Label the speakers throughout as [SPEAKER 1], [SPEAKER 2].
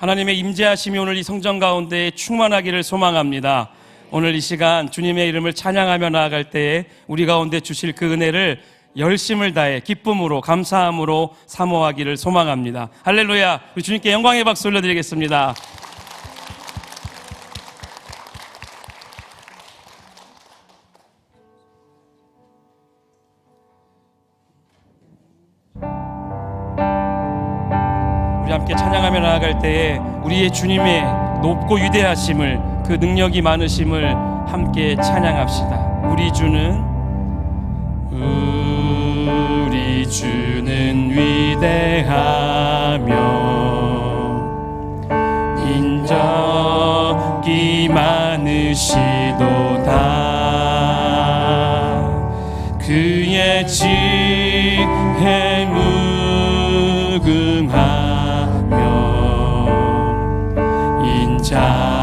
[SPEAKER 1] 하나님의 임재하심이 오늘 이 성전 가운데 충만하기를 소망합니다. 오늘 이 시간 주님의 이름을 찬양하며 나아갈 때에 우리 가운데 주실 그 은혜를 열심을 다해 기쁨으로 감사함으로 사모하기를 소망합니다. 할렐루야. 우리 주님께 영광의 박수 올려드리겠습니다. 나아갈 때에 우리의 주님의 높고 위대하심을 그 능력이 많으심을 함께 찬양합시다. 우리 주는 우리 주는 위대하며 인적이 많으시 인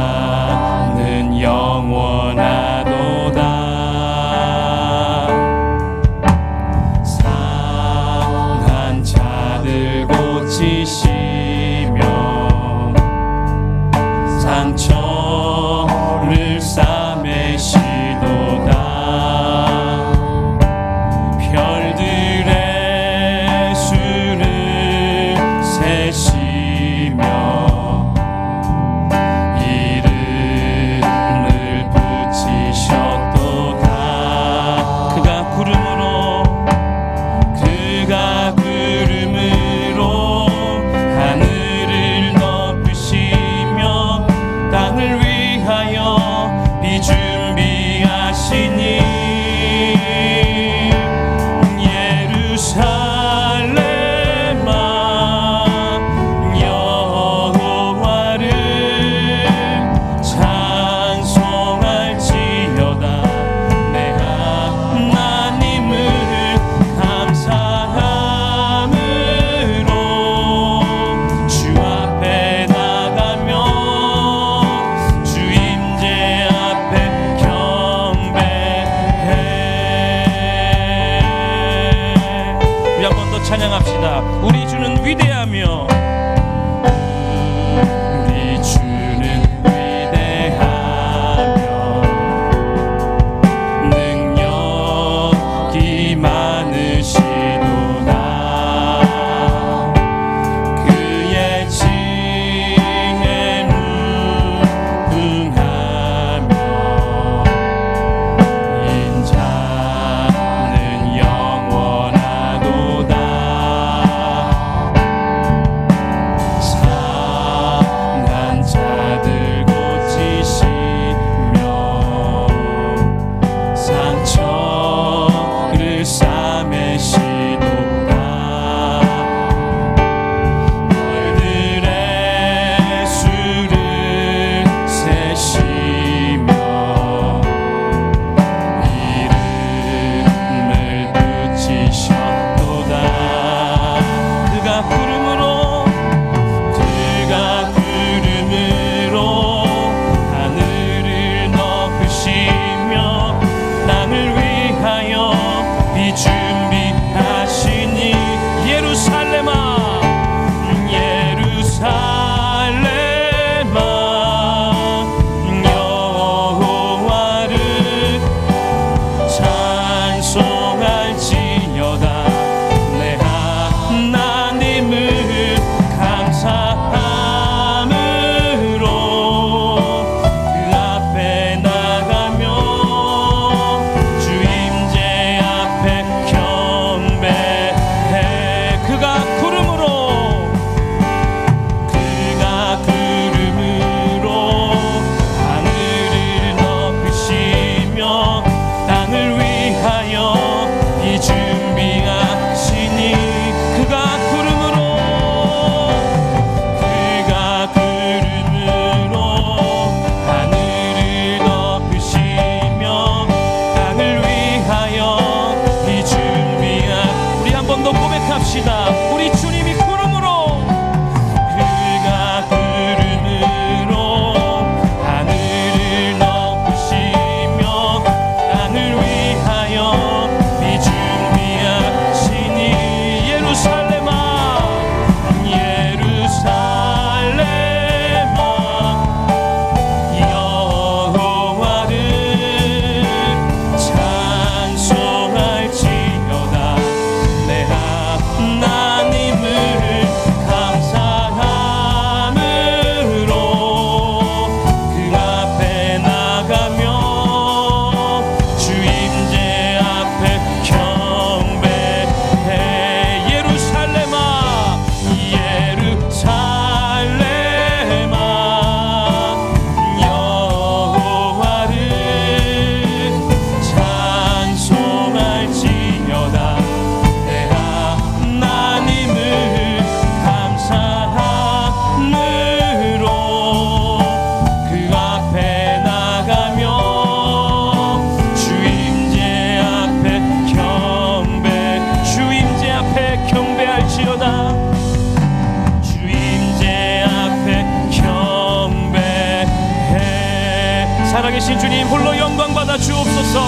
[SPEAKER 1] 계신 주님 홀로 영광 받아 주옵소서.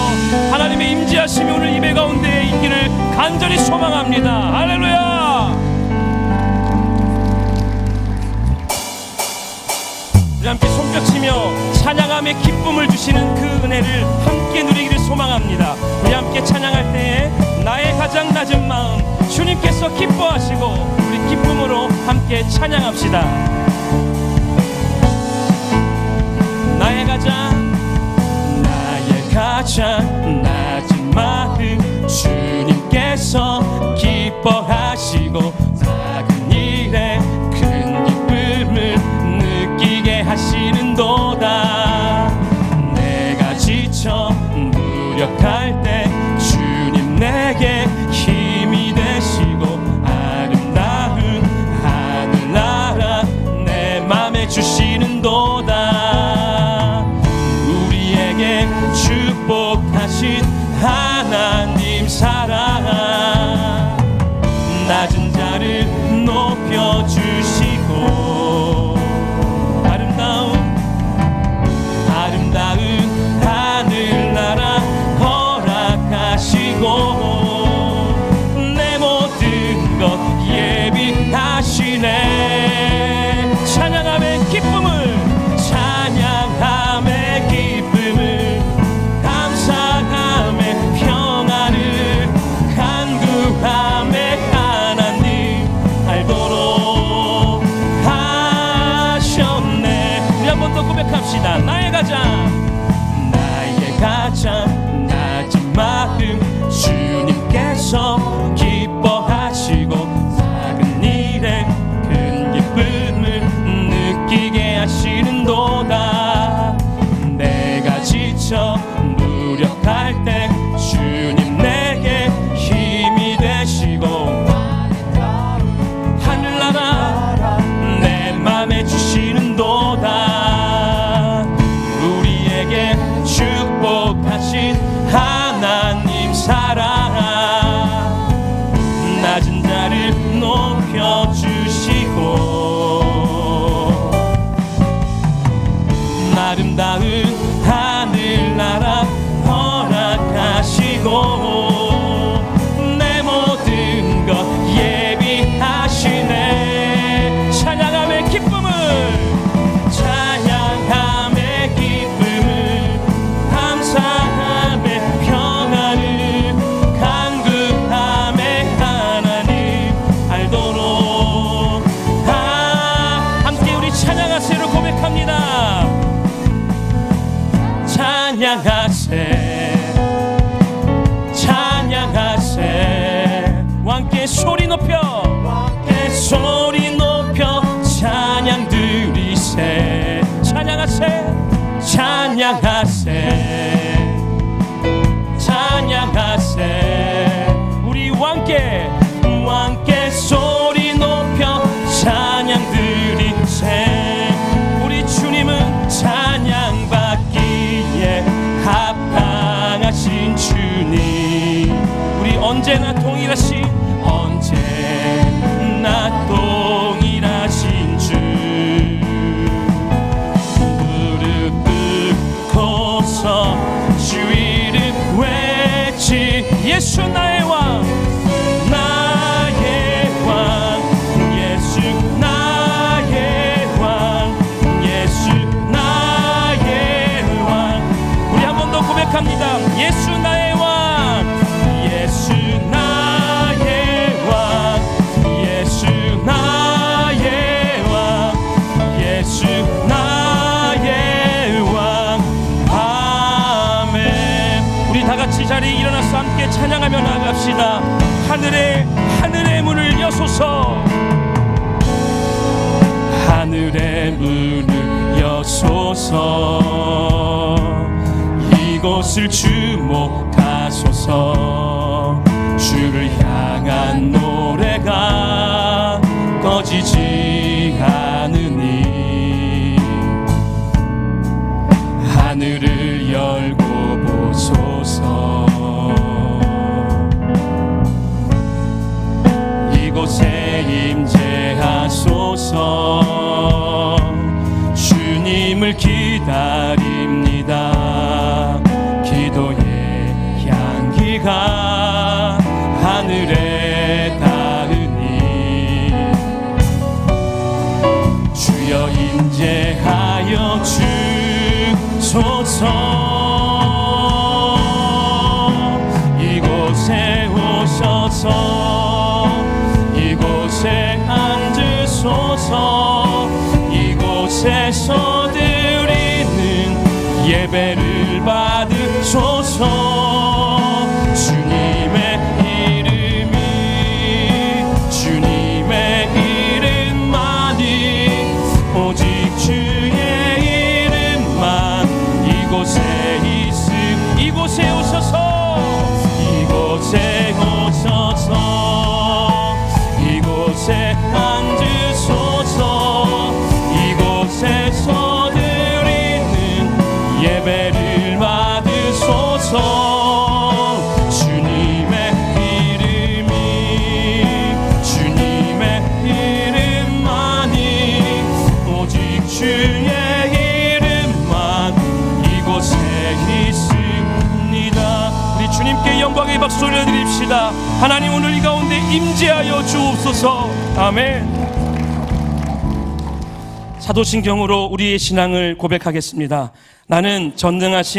[SPEAKER 1] 하나님의 임재하심이 오늘 예배 가운데 있기를 간절히 소망합니다. 할렐루야! 우리 함께 손뼉치며 찬양함의 기쁨을 주시는 그 은혜를 함께 누리기를 소망합니다. 우리 함께 찬양할 때에 나의 가장 낮은 마음 주님께서 기뻐하시고 우리 기쁨으로 함께 찬양합시다. 나의 가장 가장 낮은 마음 주님께서 기뻐하시고 작은 일에 큰 기쁨을 느끼게 하시는도다. 내가 지쳐 무력할 때 주님 내게 힘이 되시고 아름다운 하늘나라 내 맘에 주시는도 나의 가장 낮은 마음 주님께서 찬양하세요를 고백합니다. 찬양하세. 찬양하세. 왕께 소리 높여. 왕께 소리 높여. 찬양 드리세. 찬양하세. 찬양하세. 찬양하세. 우리 왕께 찬양하며 나갑시다. 하늘의 하늘의 문을 여소서. 하늘의 문을 여소서. 이곳을 주목하소서. 주를 향한 노래가 꺼지지 않 이곳에 감격의 박수 올려드립시다. 하나님 오늘 이 가운데 임재하여 주옵소서. 아멘. 사도신경으로 우리의 신앙을 고백하겠습니다. 나는 전능하신